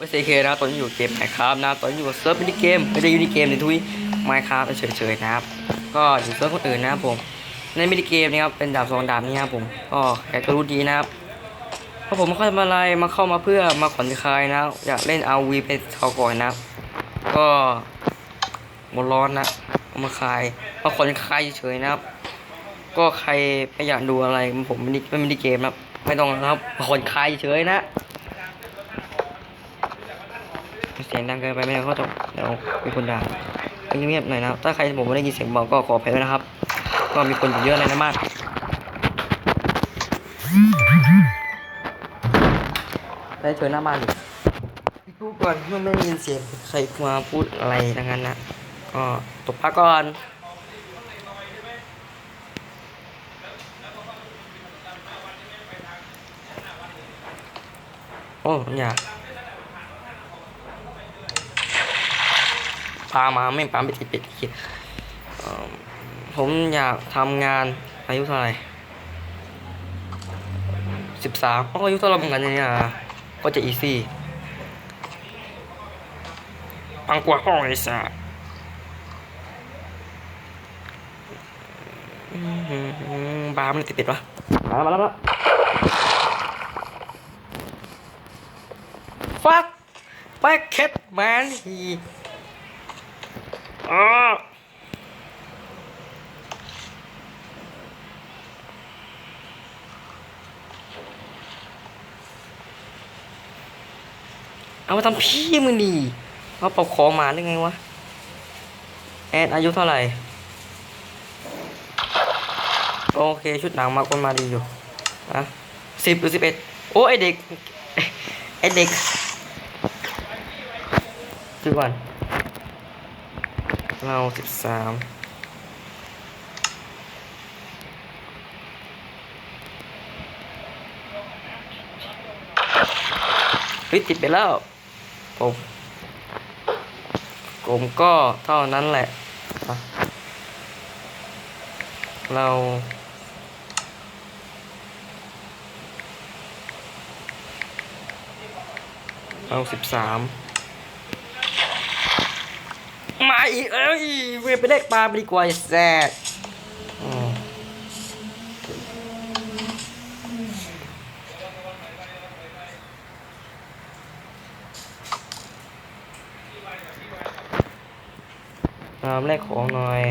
เอสเคนะครับตอนนี้อยู่เกมไมค์ครับนะตอนนี้อยู่เซิร์ฟมินิเกมไม่ได้อยู่ในเกมในทุยไมค์ครับเฉยๆนะครับ ก็อยู่เซิร์ฟคนอื่นนะครับผม ในมินิเกมนี้ครับเป็นดาบสองดาบนี้ครับผมก็ใครก็รู้ดีนะครับเพราะผมไม่ค่อยทำอะไรมาเข้ามาเพื่อมาผ่อนคลายนะอยากเล่นเอาวีไปเขาก่อนนะครับก็หมดร้อนนะมาคลายมาผ่อนคลายเฉยๆนะครับ ก็ใครไม่อยากดูอะไรผมไม่ได้ไม่มินิเกมนะครับไม่ต้องนะครับมาผ่อนคลายเฉยๆนะ เสียงดังเกินไปไม่ได้เขาจะเดี๋ยวมีคนด่าเงียบๆหน่อยนะครับถ้าใครผมไม่ได้ยินเสียงบอกก็ขออภัยด้วยนะครับ ก็มีคนอยู่เยอะเลยนะมากได้เชิญหน้าบ้านดิพี่พูดก่อนเมื่อไม่ได้ยินเสียงใครมาพูดอะไรดังนั้นนะก็ตบพักก่อนโอ้ผมอยา กปามาไม่ปาไม่ติดเป็ดขีดเอิ่มผมอยากทำงานอายุเท่าไหร่สิบสามก็อายุเท่าเราเหมือนกันเนี่ยนะก็จะอีซี่ปังกว่าห้องไอ้สัสอืมบาร์มันติดเป็ดวะมาแล้วมาแล้วมาแล้ว fuck back cat man he อ๋อเอามาทำพี่มึงดีเอาปอกคอมาได้ไงวะ แอนอายุเท่าไหร่ โอเค ชุดหนังมาคนมาดีอยู่อะสิบหรือสิบเอ็ดโอ้ไอเด็ก ไอเด็กดูก่อน เราสิบสามเฮ้ยติดไปแล้วผมผมก็เท่านั้นแหละ เราเราสิบสาม มา อีกเอ้ยเวไปเล็กปลาไปดีกว่าไอ้แซ่ดอืมเอาแลกของหน่อย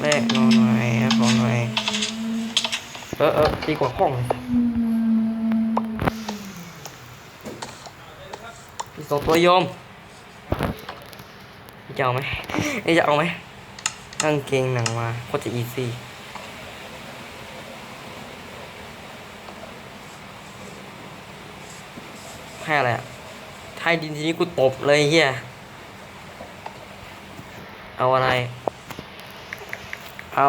แลกหน่อยของหน่อย เออเออดีกว่าห้อง สองตัวโยมจะเอาไหมนี่จะเอาไหมกางเกงหนังมาโคตรจะอีซี่ให้อะไรอะไทยดินทีนี้กูตบเลยเฮียเอาอะไร เอา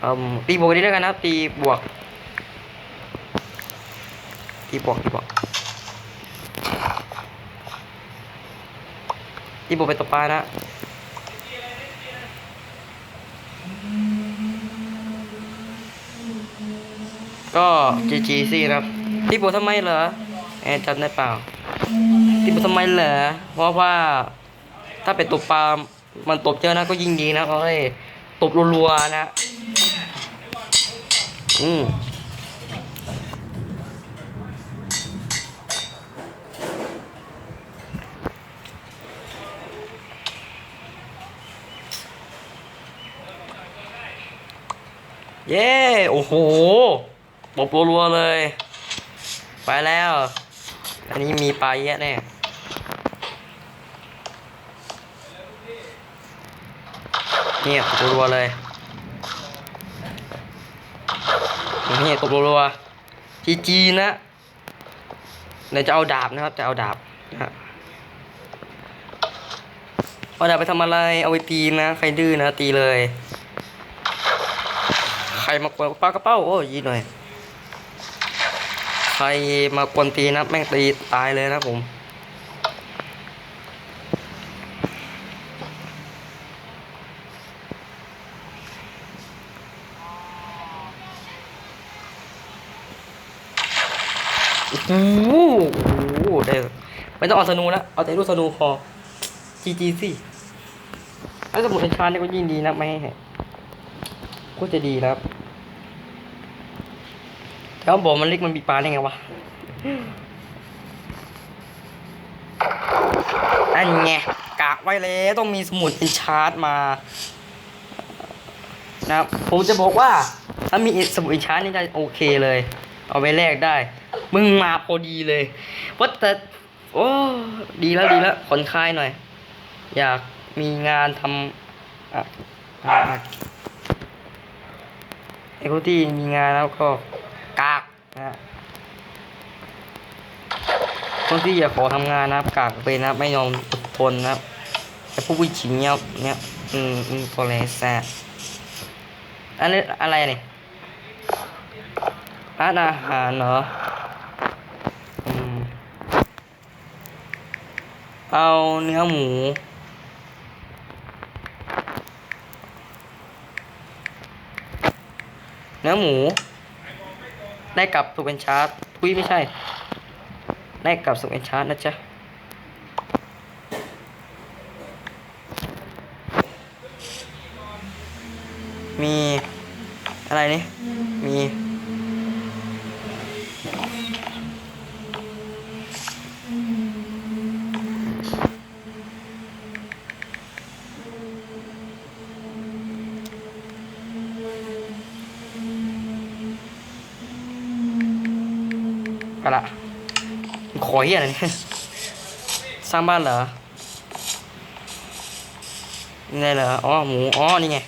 เอ่มตีบวกนี้แล้วกันนะตีบวก ตีบวกตีบวกตีบวกไปตบปลานะก็จีจีสิครับตีบวกทำไมเหรอแอนจำได้เปล่าตีบวกทำไมเหรอเพราะว่าถ้าเป็นตบปลามันตบเจอนะก็ยิ่งดีนะเขาให้ตบรัวๆนะ อืม เย้ โอ้โหตบรัวๆเลย ไปแล้ว อันนี้มีปลาเยอะแน่เนี่ยตบรัวๆเลย นี่ตบรัวๆจีจีนะเดี๋ยวจะเอาดาบนะครับ จะเอาดาบนะเอาดาบไปทำอะไร เอาไปตีนะ ใครดื้อนะตีเลย รมากวนปลากระเป้าโอ้ยหน่อย ใครมากวนตีนะแม่งตีตายเลยนะผมโอ้โหได้ไม่ต้องเอาสนูนะเอาแต่รูสนูพอจีจีสิอ้สมุดเนชานเนี่ก็ยิ่งดีนะไม่ให้ก็จะดีครับ แล้วบอกมันเล็กมันมีปลาได้ไงวะ อันไงกากไว้แล้วต้องมีสมุดเอนชาร์มานะครับผมจะบอกว่า ถ้ามีสมุดเอนชาร์นี่จะโอเคเลย เอาไปแลกได้ มึงมาพอดีเลยว่าแต่โอ้ดีแล้วดีแล้วผ่อนคลายหน่อย อยากมีงานทำอะอะอะไอ้คนที่มีงานแล้วก็ กากนะฮะคนที่อยากขอทำงานนะครับกากไปนะไม่ยอมอดทนนะครับแต่พวกผู้หญิงเนี่ยเนี่ยอืมอืมตัวแรแซ่อันนี้อะไรเนี่ยร้านอาหารเหรออืมเอาเนื้อหมู เนื้อหมู ได้กลับสุกเอนชาร์ตทุยไม่ใช่ ได้กลับสุกเอนชาร์ตนะจ๊ะมีอะไรนี่ มี ไปละขอเฮียอะไรเนี่ย สร้างบ้านเหรอนี่ไงเหรอ อ๋อ หมู อ๋อ นี่ไง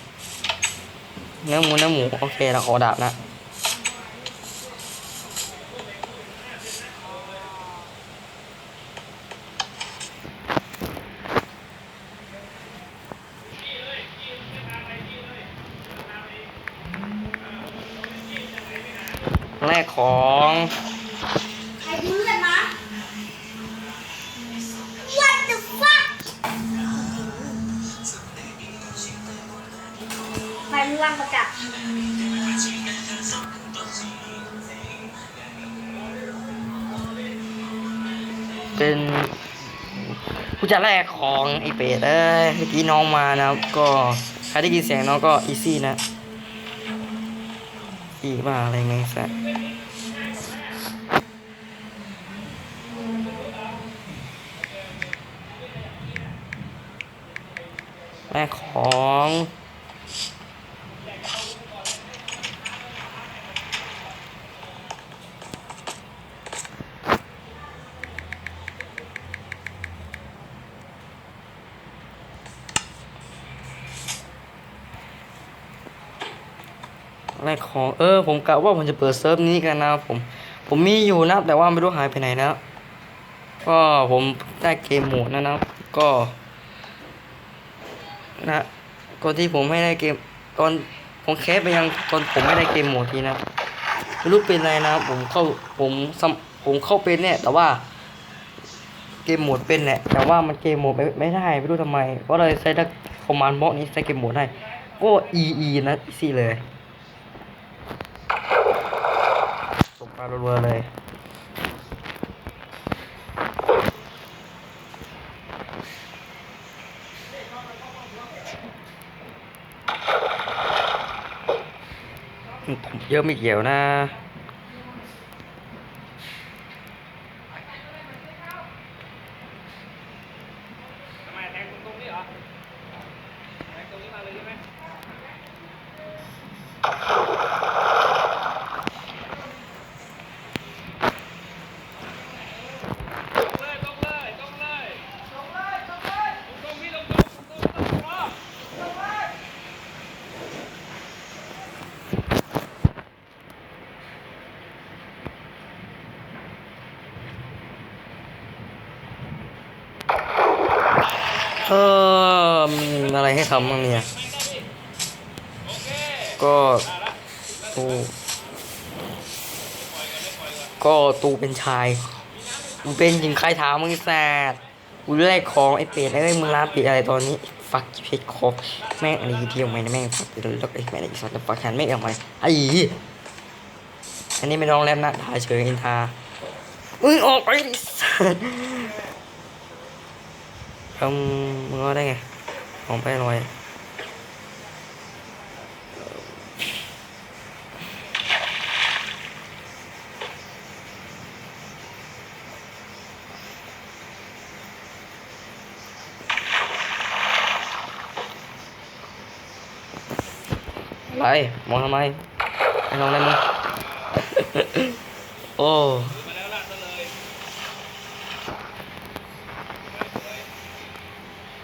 เนื้อหมู เนื้อหมู โอเค เราขอดาบนะ แรกของ ไอ้เพื่อนนะ What the fuck ไฟมันลังประจักษ์เป็นผู้จัดแรกของไอเป็ดเอ้ยเมื่อกี้น้องมานะครับ ก็ใครได้ยินเสียงน้องก็อีซี่นะอีว่าอะไรไงสัส แรกของแรกของเออผมกะว่าผมจะเปิดเซิร์ฟนี้กันนะผม ผมมีอยู่นะแต่ว่าไม่รู้หายไปไหนแล้วก็ผมได้เกมโหมดนะนะก็ นะก่อนที่ผมไม่ได้เกมตอนผมแคสไปยังตอนผมไม่ได้เกมโหมดทีนะไม่รู้เป็นไรนะผมเข้าผมซัมผมเข้าเป็นเนี่ยแต่ว่าเกมโหมดเป็นแหละแต่ว่ามันเกมโหมดไม่ไม่ได้ไม่รู้ทำไมก็เลยใช้ดักคอมมานด์บล็อกนี้ใช้เกมโหมดได้ก็อีอีนะอีซี่เลยตกปลารัวเลย เยอะไม่เกี่ยวนะ เออมีอะไร ให้ทำบ้างเนี่ย ก็ตูก็ตูเป็นชายกูเป็นหญิงใครถามมึงแซดกูแลกของไอ้เป็ดเอ้มึงร้านปิดอะไรตอนนี้ฟักเพชรคอแม่งอะไรเที่ยวไหมนะแม่งฟักแล้วไอ้แม่งไอ้สัตว์ฟักแขนไม่เอาไหมไอ้อันนี้ไม่น้องแลบนะทายเฉยอินทามึงออกไปสัตว์เอืมมึงเอได้ไง ออกไปลอยอะไรมองทำไมไอ้น้องอะไรมึง โอ้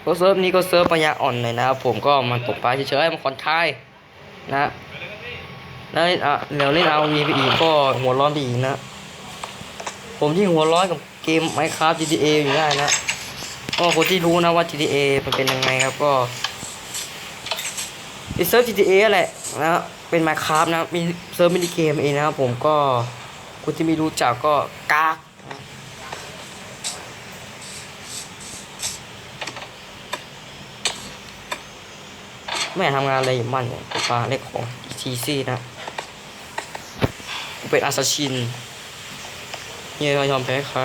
ก็เซิร์ฟนี้ก็เซิร์ฟปัญญาอ่อนหน่อยนะครับผมก็มาตกปลาเฉยๆมันผ่อนคลายนะแล้วอะเดี๋ยวเล่นเอาวีไปอีกก็หัวร้อนไปอีกนะ ผมที่หัวร้อนกับเกม Minecraft GTA อยู่ได้นะก็คนที่รู้นะว่า GTA มันเป็นยังไงครับก็เซิร์ฟ GTA แหละนะเป็น Minecraft นะมีเซิร์ฟมินิเกมเองนะครับผมก็คนที่ไม่รู้จักก็กากนะ ไม่ทำงานอะไรอยู่มันเนี่ยฟ้าเล็กของทีซีนะกูเป็นอาซาชินเนี่ยเรายอมแพ้ใคร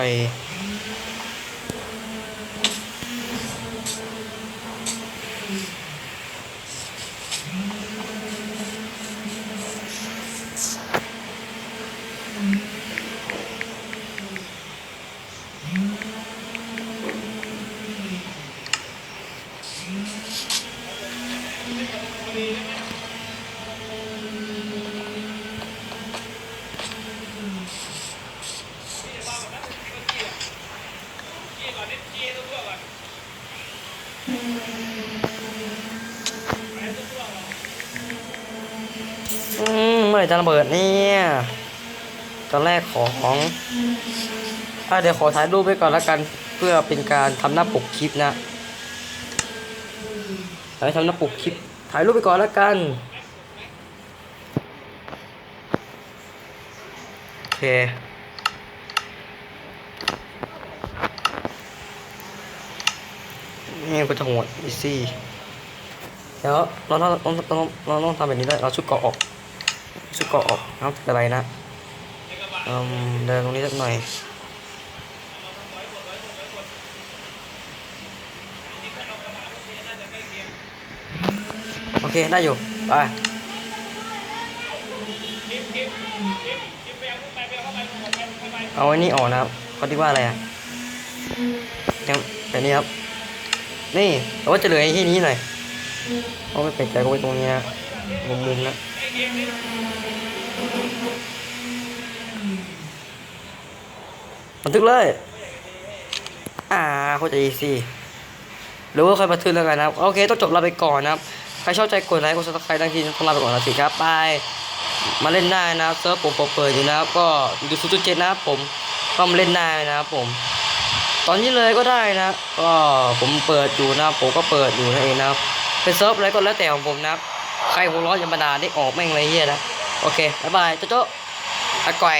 มื่อไหร่จะระเบิดเนี่ยตอนแรกของอะเดี๋ยวขอถ่ายรูปไว้ก่อนแล้วกัน เพื่อเป็นการทำหน้าปกคลิปนะเดี๋ยวทำหน้าปกคลิป ถ่ายรูปไปก่อนแล้วกันโอเคนี่ก็จะโหดอีซี่เดี๋ยวเราเราเราเราเราต้องทำแบบนี้ได้เราชุดเกาะออก ชุดเกาะออกนะครับอะไรนะเดินตรงนี้สักหน่อยโอเคได้อยู่ไปเอาไว้นี่ออกนะครับเขาที่ว่าอะไรอะเนี่ยแบบนี้ครับ นี่แต่ว่าจะเหลือไอ้ที่นี้หน่อยเพราไม่เป็นใจก็ไว้ตรงนี้นะมุมมุมๆนะ บันทึกเลย อ่าเข้าใจสิหรือว่าใครบันทึกแล้วกันนะครับ โอเคต้องจบเราไปก่อนนะครับ ใครชอบใจกดไลค์กดซับสไครต์ทั้งทีต้องลาไปก่อนนะสิครับบายมาเล่นได้นะครับเซิร์ฟผมเปิดอยู่นะครับ ก็อยู่ศูนย์จุดเจ็ดนะครับผม ก็มาเล่นได้นะครับผมตอนนี้เลยก็ได้นะ ก็ผมเปิดอยู่นะผมก็เปิดอยู่นั่นเองนะครับเป็นเซิร์ฟอะไรก็แล้วแต่ของผมนะครับ ใครหัวร้อนอย่ามาด่าได้ออกแม่งเลยเฮียนะ โอเค บ๊ายบาย โจ๊ะโจ๊ะอาก่อย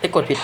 ไปกดผิด